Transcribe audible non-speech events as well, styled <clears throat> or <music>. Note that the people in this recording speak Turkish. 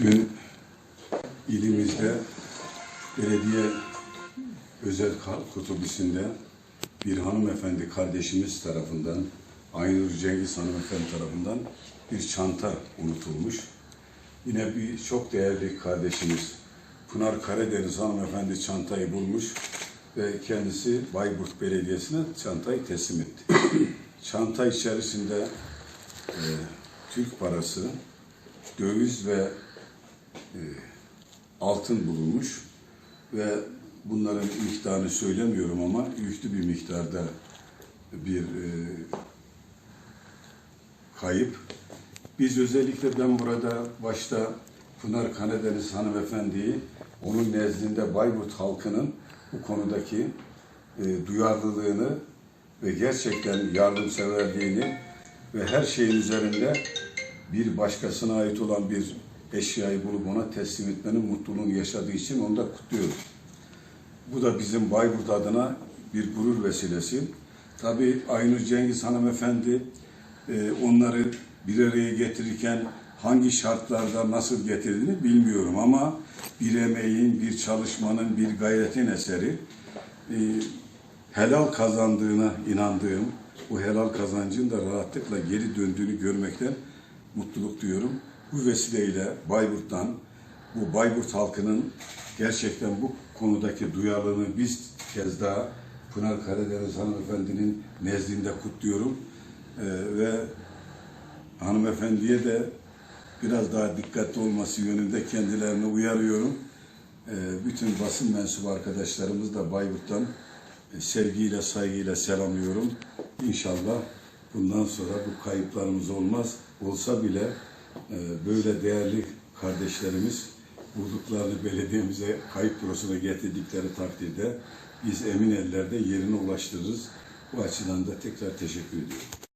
Dün ilimizde belediye özel kalp otobüsünde bir hanımefendi kardeşimiz tarafından, Aynur Cengiz hanımefendi tarafından bir çanta unutulmuş. Yine bir çok değerli kardeşimiz Pınar Karadeniz hanımefendi çantayı bulmuş ve kendisi Bayburt Belediyesi'ne çantayı teslim etti. <clears throat> Çanta içerisinde e, Türk parası, döviz ve e, altın bulunmuş ve bunların miktarını söylemiyorum ama yüklü bir miktarda bir e, kayıp. Biz özellikle ben burada başta Pınar Karadeniz hanımefendiyi onun nezdinde Bayburt halkının bu konudaki e, duyarlılığını ve gerçekten yardımseverliğini ve her şeyin üzerinde bir başkasına ait olan bir eşyayı bulup ona teslim etmenin mutluluğunu yaşadığı için onu da kutluyorum. Bu da bizim Bayburt adına bir gurur vesilesi. Tabii Aynur Cengiz hanımefendi e, onları bir araya getirirken hangi şartlarda nasıl getirdiğini bilmiyorum ama bir emeğin, bir çalışmanın, bir gayretin eseri e, helal kazandığına inandığım, bu helal kazancın da rahatlıkla geri döndüğünü görmekten mutluluk duyuyorum. Bu vesileyle Bayburt'tan, bu Bayburt halkının gerçekten bu konudaki duyarlılığını biz kez daha Pınar Karadeniz hanımefendinin nezdinde kutluyorum. Ee, ve hanımefendiye de biraz daha dikkatli olması yönünde kendilerini uyarıyorum. Ee, bütün basın mensubu arkadaşlarımız da Bayburt'tan e, sevgiyle, saygıyla selamlıyorum. İnşallah bundan sonra bu kayıplarımız olmaz. Olsa bile böyle değerli kardeşlerimiz bulduklarını belediyemize kayıp bürosuna getirdikleri takdirde biz emin ellerde yerine ulaştırırız. Bu açıdan da tekrar teşekkür ediyorum.